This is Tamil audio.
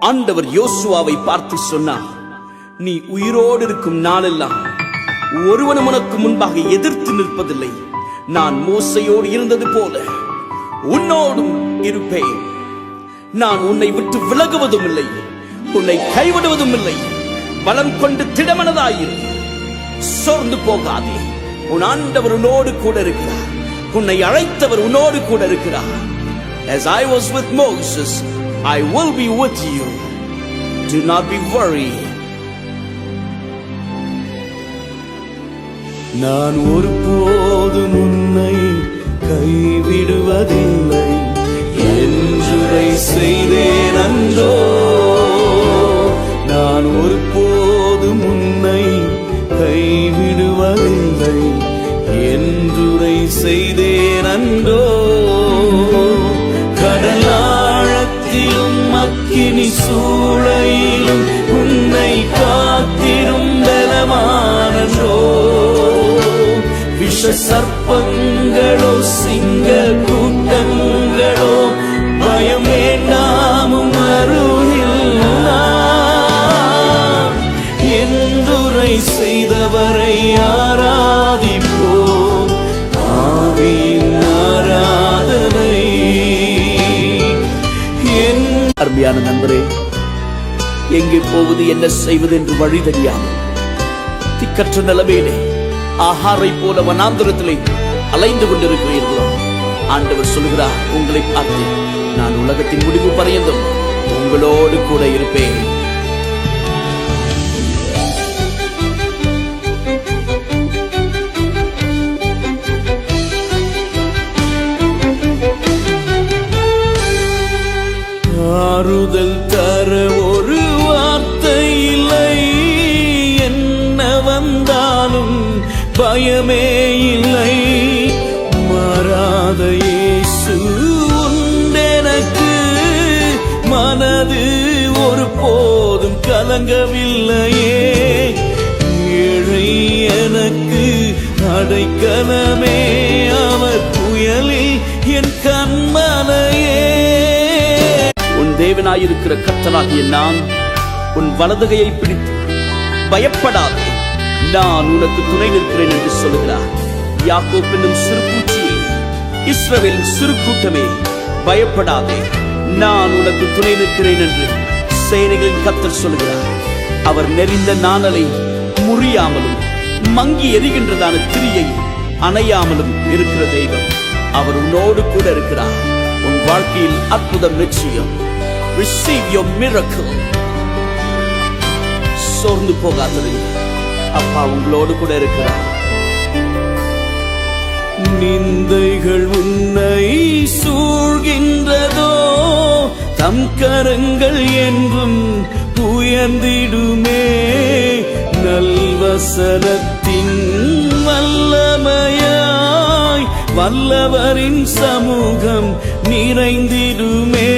ஆண்டவர் யோசுவாவை பார்த்து சொன்னார் நீ உயிரோடு இருக்கும் நாளெல்லாம் ஒருவனும் உனக்கு முன்பாக எதிர்த்து நிற்பதில்லை. நான் மோசையோடு இருந்தது போல உன்னோடும் இருப்பேன். நான் உன்னை விட்டு விலகுவதும் இல்லை உன்னை கைவிடுவதும் இல்லை. பலம் கொண்டு திடமனதாயிரு. சோர்ந்து போகாதே. உன் ஆண்டவர் உன்னோடு கூட இருக்கிறார். உன்னை அழைத்தவர் உன்னோடு கூட இருக்கிறார். As I was with Moses, I will be with you. Do not be worried. நான் ஒருபோதும் உன்னை கைவிடுவதில்லை என்றுரை செய்தேன் அன்றோ நான் ஒருபோதும் உன்னை கைவிடுவதில்லை என்றுரை செய்தேன் அன்றோ அக்கினி சூளையிலும் உன்னை காத்திரும் பலமானோ விஷ சர்ப்பங்களோ சிங்க கூட்டங்களோ பயம் வேண்டாமும் அருகில் நான் என்றுரை செய்தவரை ஆராதிப்போம் அருமையான நண்பரே எங்கே போவது என்ன செய்வது என்று வழி தெரியாமல் திக்கற்ற நிலைமையிலே ஆகாரை போல வனாந்திரத்திலே அலைந்து கொண்டிருக்கிறீர்களோ? ஆண்டவர் சொல்கிறார் உங்களை பார்த்து நான் உலகத்தின் முடிவு பரியந்தும் உங்களோடு கூட இருப்பேன். பயமே இல்லை. மாறாத இயேசு உண்டெனக்கு மனது ஒரு போதும் கலங்கவில்லையே. ஏழை எனக்கு அடைக்கலமே அவர் புயலில் என் கண்மலையே. உன் தேவனாயிருக்கிற கத்தனாகிய நான் உன் வலதுகையை பிடித்து பயப்படாது. நான் உனக்கு துணை நிற்கிறேன் என்று சொல்லுகிறார். யாக்கோப் என்னும் சிறு பூச்சியே சிறு கூட்டமே பயப்படாதே. நான் உனக்கு துணை நிற்கிறேன் என்று சேனைகளின் கத்தர் சொல்லுகிறார். அவர் நெறிந்த நாணலை முறியாமலும் மங்கி எரிகின்றதான திரியை அணையாமலும் இருக்கிற தெய்வம். அவர் உன்னோடு கூட இருக்கிறார். உன் வாழ்க்கையில் அற்புதம் நிச்சயம். Receive your miracle. சோர்ந்து போகாதது அப்பா உங்களோடு கூட இருக்கிறார். நிந்தைகள் உன்னை சூழ்கின்றதோ தம் கரங்கள் என்றும் உயர்ந்திடுமே. நல்வசனத்தின் வல்லமையாய் வல்லவரின் சமூகம் நிறைந்திடுமே.